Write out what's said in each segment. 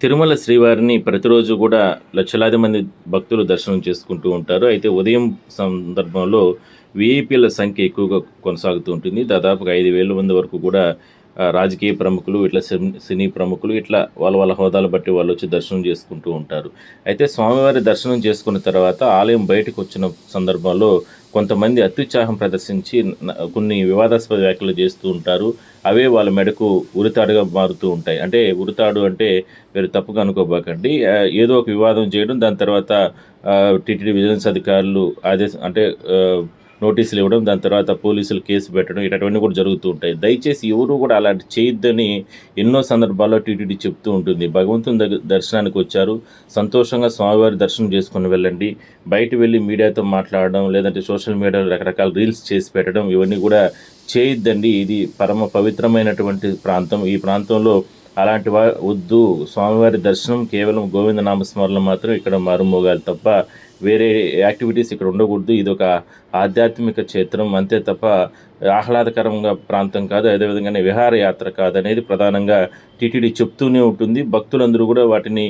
తిరుమల శ్రీవారిని ప్రతిరోజు కూడా లక్షలాది మంది భక్తులు దర్శనం చేసుకుంటూ ఉంటారు. అయితే ఉదయం సందర్భంలో విఐపీల సంఖ్య ఎక్కువగా కొనసాగుతూ ఉంటుంది. దాదాపుగా ఐదు వేల మంది వరకు కూడా రాజకీయ ప్రముఖులు ఇట్లా సిన్- సినీ ప్రముఖులు ఇట్లా వాళ్ళ వాళ్ళ హోదాలు బట్టి వాళ్ళు వచ్చి దర్శనం చేసుకుంటూ ఉంటారు. అయితే స్వామివారి దర్శనం చేసుకున్న తర్వాత ఆలయం బయటకు వచ్చిన సందర్భంలో కొంతమంది అత్యుత్సాహం ప్రదర్శించి కొన్ని వివాదాస్పద వ్యాఖ్యలు చేస్తూ ఉంటారు. అవే వాళ్ళ మెడకు ఉరితాడుగా మారుతూ ఉంటాయి. అంటే ఉరితాడు అంటే మీరు తప్పుగా అనుకోబాకండి. ఏదో ఒక వివాదం చేయడం దాని తర్వాత టీటీడీ విజిలెన్స్ అధికారులు ఆదేశం అంటే నోటీసులు ఇవ్వడం దాని తర్వాత పోలీసులు కేసు పెట్టడం ఇటువంటివన్నీ కూడా జరుగుతూ ఉంటాయి. దయచేసి ఎవరు కూడా అలాంటి చేయొద్దని ఎన్నో సందర్భాల్లో టీటీడీ చెప్తూ ఉంటుంది. భగవంతుని దగ్గర దర్శనానికి వచ్చారు. సంతోషంగా స్వామివారి దర్శనం చేసుకుని వెళ్ళండి. బయట వెళ్ళి మీడియాతో మాట్లాడడం లేదంటే సోషల్ మీడియాలో రకరకాల రీల్స్ చేసి పెట్టడం ఇవన్నీ కూడా చేయొద్దండి. ఇది పరమ పవిత్రమైనటువంటి ప్రాంతం. ఈ ప్రాంతంలో అలాంటి వా వద్దు. స్వామివారి దర్శనం కేవలం గోవింద నామస్మరణ మాత్రం ఇక్కడ మారుమోగాలి తప్ప వేరే యాక్టివిటీస్ ఇక్కడ ఉండకూడదు. ఇది ఒక ఆధ్యాత్మిక క్షేత్రం. అంతే తప్ప ఆహ్లాదకరంగా ప్రాంతం కాదు. అదేవిధంగానే విహారయాత్ర కాదు అనేది ప్రధానంగా టీటీడీ చెప్తూనే ఉంటుంది. భక్తులందరూ కూడా వాటిని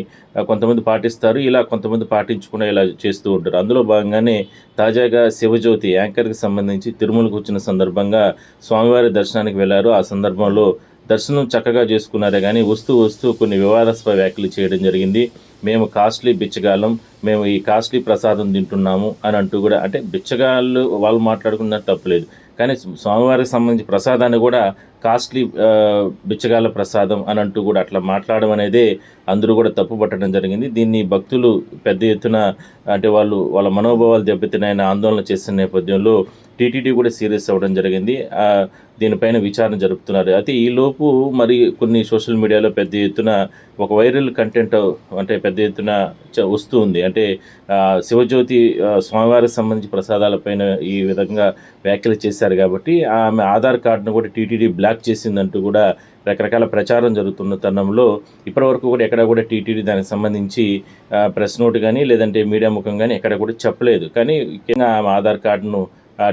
కొంతమంది పాటిస్తారు. ఇలా కొంతమంది పాటించకుండా ఇలా చేస్తూ ఉంటారు. అందులో భాగంగానే తాజాగా శివజ్యోతి యాంకర్కి సంబంధించి తిరుమలకు వచ్చిన సందర్భంగా స్వామివారి దర్శనానికి వెళ్ళారు ఆ సందర్భంలో దర్శనం చక్కగా చేసుకున్నారే కానీ వస్తూ వస్తూ కొన్ని వివాదాస్పద వ్యాఖ్యలు చేయడం జరిగింది. మేము కాస్ట్లీ బిచ్చగాళ్ళం మేము ఈ కాస్ట్లీ ప్రసాదం తింటున్నాము అని అంటూ కూడా అంటే బిచ్చగాళ్ళు వాళ్ళు మాట్లాడుకున్నట్టు తప్పలేదు. కానీ స్వామివారికి సంబంధించి ప్రసాదాన్ని కూడా కాస్ట్లీ బిచ్చగాల బిచ్చగాళ్ళ ప్రసాదం అని అంటూ కూడా అట్లా మాట్లాడడం అనేది అందరూ కూడా తప్పు పట్టడం జరిగింది. దీన్ని భక్తులు పెద్ద ఎత్తున అంటే వాళ్ళు వాళ్ళ మనోభావాలు దెబ్బతినాయని ఆందోళన చేసిన నేపథ్యంలో టీటీడీ కూడా సీరియస్ అవ్వడం జరిగింది. దీనిపైన విచారణ జరుపుతున్నారు. అయితే ఈలోపు మరి కొన్ని సోషల్ మీడియాలో పెద్ద ఎత్తున ఒక వైరల్ కంటెంట్ అంటే పెద్ద ఎత్తున చ- వస్తూ ఉంది. అంటే శివజ్యోతి ఆ, స్వామివారికి సంబంధించి ప్రసాదాలపైన ఈ విధంగా వ్యాఖ్యలు చేశారు కాబట్టి ఆమె ఆధార్ కార్డును కూడా టీటీడీ బ్లాక్ చేసిందంటూ కూడా రకరకాల ప్రచారం జరుగుతున్న తరుణంలో ఇప్పటివరకు కూడా ఎక్కడ కూడా టీటీడీ దానికి సంబంధించి ప్రెస్ నోట్ కానీ లేదంటే మీడియా ముఖం కానీ ఎక్కడ కూడా చెప్పలేదు. కానీ ముఖ్యంగా ఆమె ఆధార్ కార్డును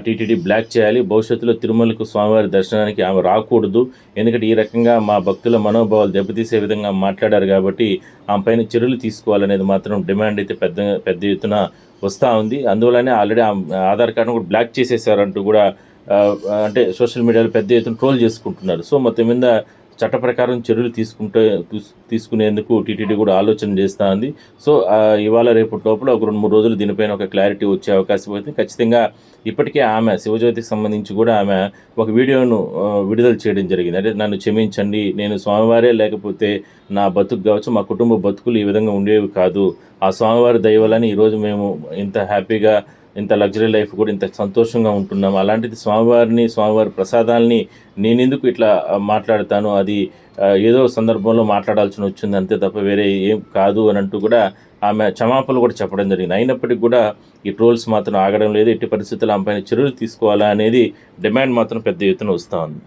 టీటీడీ బ్లాక్ చేయాలి భవిష్యత్తులో తిరుమలకు స్వామివారి దర్శనానికి ఆమె రాకూడదు. ఎందుకంటే ఈ రకంగా మా భక్తుల మనోభావాలు దెబ్బతీసే విధంగా మాట్లాడారు కాబట్టి ఆమె పైన చర్యలు తీసుకోవాలనేది మాత్రం డిమాండ్ అయితే పెద్ద పెద్ద ఎత్తున వస్తూ ఉంది. అందువల్లనే ఆల్రెడీ ఆధార్ కార్డును కూడా బ్లాక్ చేసేసారంటూ కూడా అంటే సోషల్ మీడియాలో పెద్ద ఎత్తున ట్రోల్ చేసుకుంటున్నారు. సో మొత్తం మీద చట్ట ప్రకారం చర్యలు తీసుకుంటే తీసుకునేందుకు టీటీడీ కూడా ఆలోచన చేస్తూ ఉంది. సో ఇవాళ రేపు లోపల ఒక రెండు మూడు రోజులు దీనిపైన ఒక క్లారిటీ వచ్చే అవకాశం అవుతుంది ఖచ్చితంగా ఇప్పటికే ఆమె శివజ్యోతికి సంబంధించి కూడా ఆమె ఒక వీడియోను విడుదల చేయడం జరిగింది. అంటే నన్ను క్షమించండి నేను స్వామివారే లేకపోతే నా బతుకు కావచ్చు మా కుటుంబ బతుకులు ఈ విధంగా ఉండేవి కాదు. ఆ స్వామివారి దయవలని ఈరోజు మేము ఇంత హ్యాపీగా ఇంత లగ్జరీ లైఫ్ కూడా ఇంత సంతోషంగా ఉంటున్నాం. అలాంటిది స్వామివారిని స్వామివారి ప్రసాదాలని నేనెందుకు ఇట్లా మాట్లాడతాను? అది ఏదో సందర్భంలో మాట్లాడాల్సి వచ్చింది అంతే తప్ప వేరే ఏం కాదు అని అంటూ కూడా ఆమె క్షమాపణలు కూడా చెప్పడం జరిగింది. అయినప్పటికీ కూడా ఈ ట్రోల్స్ మాత్రం ఆగడం లేదు. ఎట్టి పరిస్థితుల్లో ఆమె పైన చర్యలు తీసుకోవాలా అనేది డిమాండ్ మాత్రం పెద్ద ఎత్తున వస్తూ ఉంది.